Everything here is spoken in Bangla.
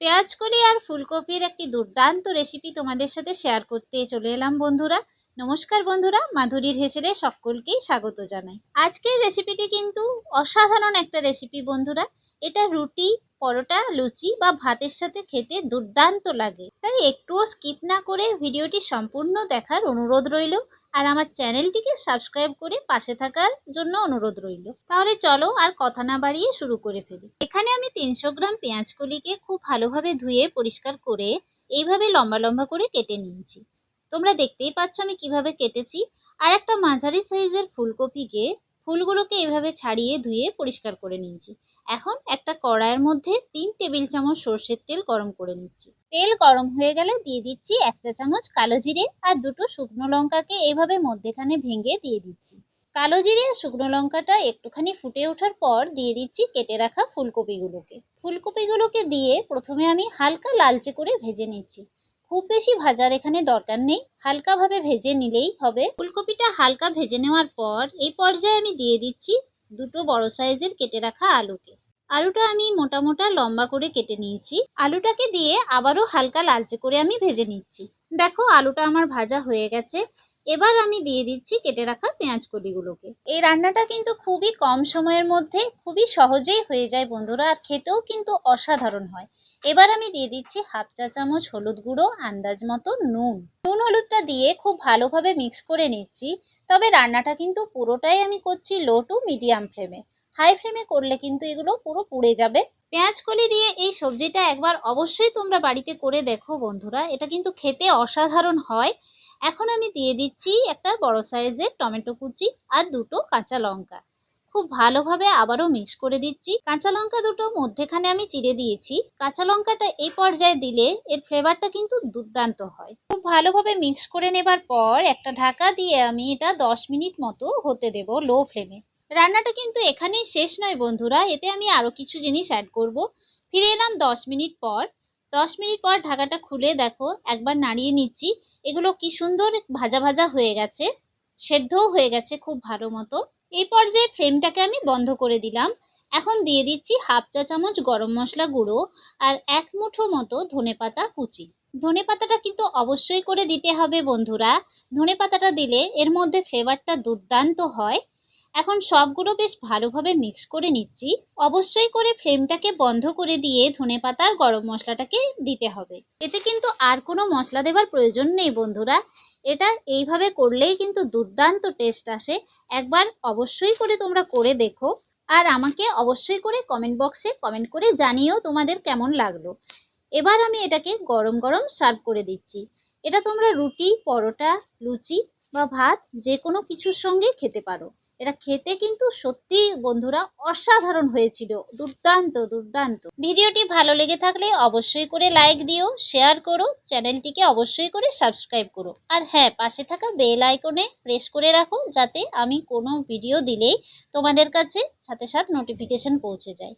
পেঁয়াজ কলি আর ফুলকপির একটি দুর্দান্ত রেসিপি তোমাদের সাথে শেয়ার করতে চলে এলাম বন্ধুরা। নমস্কার বন্ধুরা, মাধুরীর হেসেলে সকলকেই স্বাগত জানাই। আজকের রেসিপিটি কিন্তু অসাধারণ একটা রেসিপি বন্ধুরা। এটা রুটি পরোটা, লুচি বা ভাতের সাথে খেতে দুর্দান্ত লাগে। তাই একটুও স্কিপ না করে ভিডিওটি সম্পূর্ণ দেখার অনুরোধ রইল আর আমার চ্যানেলটিকে সাবস্ক্রাইব করে পাশে থাকার জন্য অনুরোধ রইল। তাহলে চলো আর কথা না বাড়িয়ে শুরু করে ফেলি। এখানে আমি তিনশো গ্রাম পেঁয়াজ কলিকে খুব ভালোভাবে ধুয়ে পরিষ্কার করে এইভাবে লম্বা লম্বা করে কেটে নিয়েছি। তোমরা দেখতেই পাচ্ছ আমি কীভাবে কেটেছি। আর একটা মাঝারি সাইজের ফুলকপিকে ফুলগুলোকে এভাবে ছাড়িয়ে ধুয়ে পরিষ্কার করে নিয়েছি। এখন একটা কড়াইয়ের মধ্যে তিন টেবিল চামচ সর্ষের তেল গরম করে নিচ্ছি। তেল গরম হয়ে গেলে দিয়ে দিচ্ছি এক চা চামচ কালো জিরে আর দুটো শুকনো লঙ্কাকে এইভাবে মধ্যেখানে ভেঙে দিয়ে দিচ্ছি। কালো জিরে আর শুকনো লঙ্কাটা একটুখানি ফুটে ওঠার পর দিয়ে দিচ্ছি কেটে রাখা ফুলকপিগুলোকে। ফুলকপিগুলোকে দিয়ে প্রথমে আমি হালকা লালচে করে ভেজে নিচ্ছি। খুব বেশি ভাজার এখানে দরকার নেই। হালকাভাবে ভেজে নিলেই হবে। ফুলকপিটা হালকা ভেজে নেওয়ার পর এই পর্যায়ে আমি দিয়ে দিচ্ছি দুটো বড় সাইজের কেটে রাখা আলুকে। আলুটা আমি মোটা মোটা লম্বা করে কেটে নিয়েছি। আলুটাকে দিয়ে আবারও হালকা লালচে করে আমি ভেজে নিচ্ছি। দেখো আলুটা আমার ভাজা হয়ে গেছে। এবার আমি দিয়ে দিচ্ছি কেটে রাখা পেঁয়াজ কলিগুলোকে এই রান্নাটা কিন্তু খুবই কম সময়ের মধ্যে খুবই সহজেই হয়ে যায় বন্ধুরা, আর খেতেও কিন্তু অসাধারণ হয়। এবার আমি দিয়ে দিচ্ছি হাফ চা চামচ হলুদ গুঁড়ো, আন্দাজ মতো নুন। নুন হলুদটা দিয়ে খুব ভালোভাবে মিক্স করে নিচ্ছি, তবে রান্নাটা কিন্তু পুরোটাই আমি করছি লো টু মিডিয়াম ফ্লেমে। হাই ফ্লেমে করলে কিন্তু এগুলো পুরো পুড়ে যাবে। পেঁয়াজ কলি দিয়ে এই সবজিটা একবার অবশ্যই তোমরা বাড়িতে করে দেখো বন্ধুরা, এটা কিন্তু খেতে অসাধারণ হয়। এখন আমি দিয়ে দিচ্ছি একটা বড় সাইজের টমেটো কুচি আর দুটো কাঁচা লঙ্কা। খুব ভালোভাবে আবারও মিক্স করে দিচ্ছি। কাঁচা লঙ্কা দুটো মধ্যেখানে আমি চিড়ে দিয়েছি। কাঁচা লঙ্কাটা এই পর্যায়ে দিলে এর ফ্লেভারটা কিন্তু দুর্দান্ত হয়। খুব ভালোভাবে মিক্স করে নেবার পর একটা ঢাকা দিয়ে আমি এটা দশ মিনিট মতো হতে দেব লো ফ্লেমে। রান্নাটা কিন্তু এখানেই শেষ নয় বন্ধুরা, এতে আমি আরও কিছু জিনিস অ্যাড করব। ফিরে এলাম দশ মিনিট পর। দশ মিনিট পর ঢাকাটা খুলে দেখো, একবার নাড়িয়ে নিচ্ছি। এগুলো কি সুন্দর ভাজা ভাজা হয়ে গেছে, সেদ্ধও হয়ে গেছে খুব ভালো মতো। এই পর্যায়ে ফ্লেমটাকে আমি বন্ধ করে দিলাম। এখন দিয়ে দিচ্ছি হাফ চা চামচ গরম মশলা গুঁড়ো আর এক মুঠো মতো ধনে পাতা কুচি। ধনে পাতাটা কিন্তু অবশ্যই করে দিতে হবে বন্ধুরা। ধনে পাতাটা দিলে এর মধ্যে ফ্লেভারটা দুর্দান্ত হয়। এখন সবগুলো বেশ ভালোভাবে মিক্স করে নিচ্ছি। অবশ্যই করে ফ্লেমটাকে বন্ধ করে দিয়ে ধনে পাতা আর গরম মশলাটাকে দিতে হবে। এতে কিন্তু আর কোনো মশলা দেবার প্রয়োজন নেই বন্ধুরা। এটা এইভাবে করলেই কিন্তু দুর্দান্ত টেস্ট আসে। একবার অবশ্যই করে তোমরা করে দেখো। আর আমাকে অবশ্যই করে কমেন্ট বক্সে কমেন্ট করে জানিও তোমাদের কেমন লাগল। এবার আমি এটাকে গরম গরম সার্ভ করে দিচ্ছি। এটা তোমরা রুটি, পরোটা, লুচি বা ভাত যে কোনো কিছুর সঙ্গে খেতে পারো। এটা খেতে কিন্তু সত্যি বন্ধুরা অসাধারণ হয়েছিল। দুর্দান্ত দুর্দান্ত। ভিডিওটি ভালো লেগে থাকলে অবশ্যই করে লাইক দিও শেয়ার করো, চ্যানেলটিকে অবশ্যই করে সাবস্ক্রাইব করো। আর হ্যাঁ পাশে থাকা বেল আইকনে প্রেস করে রাখো যাতে আমি কোনো ভিডিও দিলেই তোমাদের কাছে সাথে সাথে নোটিফিকেশন পৌঁছে যায়।